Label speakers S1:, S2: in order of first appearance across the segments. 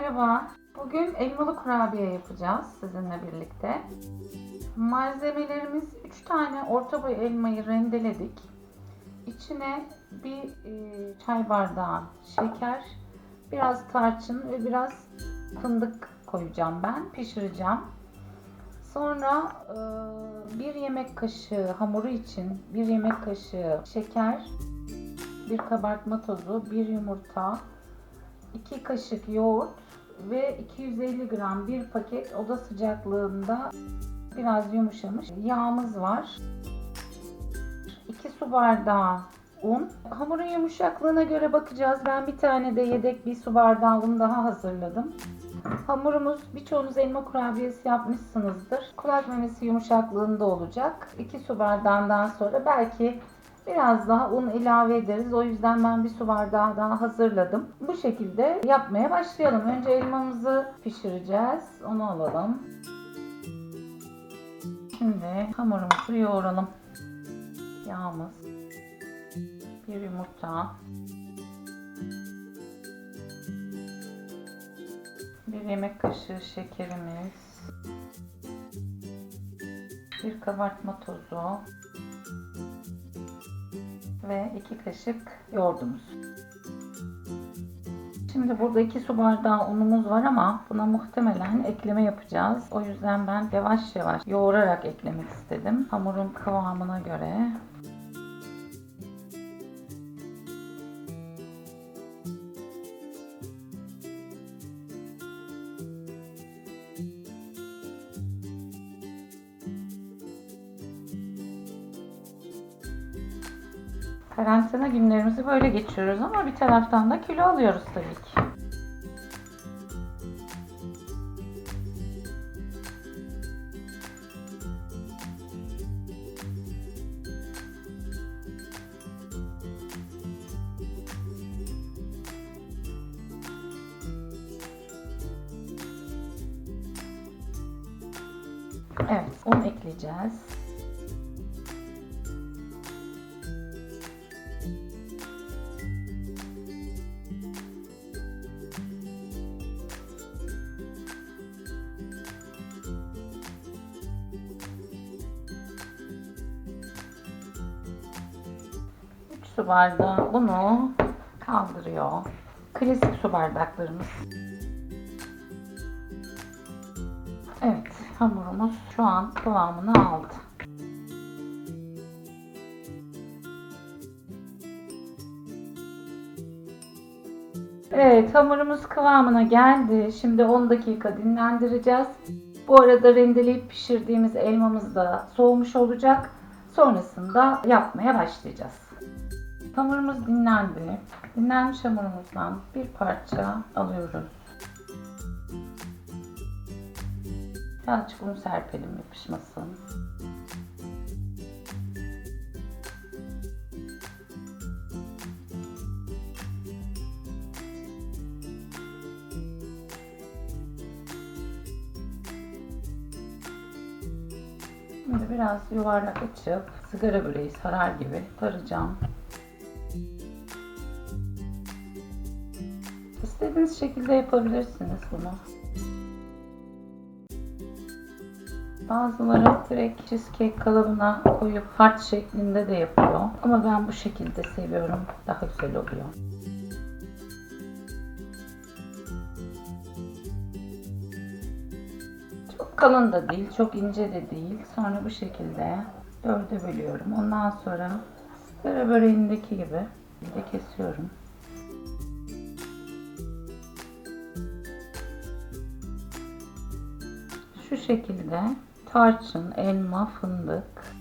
S1: merhaba. Bugün elmalı kurabiye yapacağız sizinle birlikte. Malzemelerimiz 3 tane orta boy elmayı rendeledik. İçine bir e, çay bardağı şeker, biraz tarçın ve biraz fındık koyacağım ben. Pişireceğim. Sonra e, bir yemek kaşığı hamuru için bir yemek kaşığı şeker, bir kabartma tozu, bir yumurta, 2 kaşık yoğurt ve 250 gram bir paket oda sıcaklığında biraz yumuşamış yağımız var. 2 su bardağı un. Hamurun yumuşaklığına göre bakacağız. Ben bir tane de yedek bir su bardağı un daha hazırladım. Hamurumuz birçoğunuz elma kurabiyesi yapmışsınızdır. Kulak memesi yumuşaklığında olacak. 2 su bardağından sonra belki biraz daha un ilave ederiz. O yüzden ben bir su bardağı daha hazırladım. Bu şekilde yapmaya başlayalım. Önce elmamızı pişireceğiz. Onu alalım. Şimdi hamurumuzu yoğuralım. Yağımız. Bir yumurta. Bir yemek kaşığı şekerimiz. Bir kabartma tozu. Ve iki kaşık yoğurdumuz. Şimdi burada iki su bardağı unumuz var ama buna muhtemelen ekleme yapacağız. O yüzden ben yavaş yavaş yoğurarak eklemek istedim. Hamurun kıvamına göre. Karantina günlerimizi böyle geçiriyoruz ama bir taraftan da kilo alıyoruz tabii ki. Evet, un ekleyeceğiz. Su bardağı unu kaldırıyor. Klasik su bardaklarımız. Evet, hamurumuz şu an kıvamını aldı. Evet, hamurumuz kıvamına geldi. Şimdi 10 dakika dinlendireceğiz. Bu arada rendeleyip pişirdiğimiz elmamız da soğumuş olacak. Sonrasında yapmaya başlayacağız. Hamurumuz dinlendi. Dinlenmiş hamurumuzdan bir parça alıyoruz. Birazcık un serpelim yapışmasın. Şimdi biraz yuvarlak açıp sigara böreği sarar gibi saracağım. İstediğiniz şekilde yapabilirsiniz bunu. Bazıları direkt cheesecake kalıbına koyup harç şeklinde de yapıyor. Ama ben bu şekilde seviyorum. Daha güzel oluyor. Çok kalın da değil, çok ince de değil. Sonra bu şekilde dörde bölüyorum. Ondan sonra sigara böreğindeki gibi de kesiyorum. Şu şekilde tarçın, elma, fındık.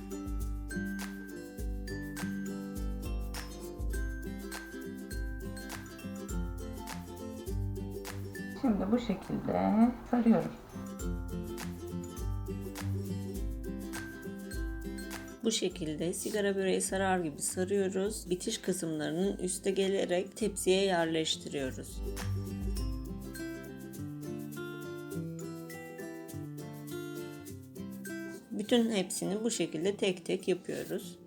S1: Şimdi bu şekilde sarıyorum.
S2: Bu şekilde sigara böreği sarar gibi sarıyoruz. Bitiş kısımlarının üste gelerek tepsiye yerleştiriyoruz. Bütün hepsini bu şekilde tek tek yapıyoruz.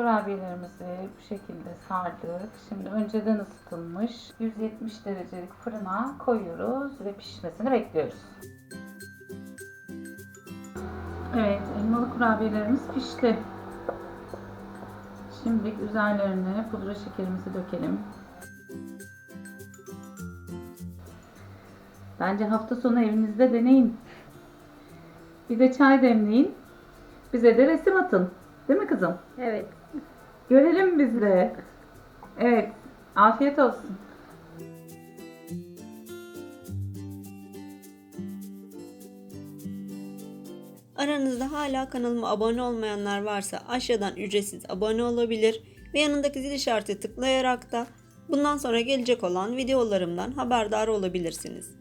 S1: kurabiyelerimizi bu şekilde sardık. Şimdi önceden ısıtılmış 170 derecelik fırına koyuyoruz ve pişmesini bekliyoruz. Evet, elmalı kurabiyelerimiz pişti. Şimdi üzerlerine pudra şekerimizi dökelim. Bence hafta sonu evinizde deneyin. Bir de çay demleyin. Bize de resim atın. Değil mi kızım?
S3: Evet.
S1: Görelim biz de. Evet. Afiyet olsun.
S2: Aranızda hala kanalıma abone olmayanlar varsa aşağıdan ücretsiz abone olabilir ve yanındaki zil işareti tıklayarak da bundan sonra gelecek olan videolarımdan haberdar olabilirsiniz.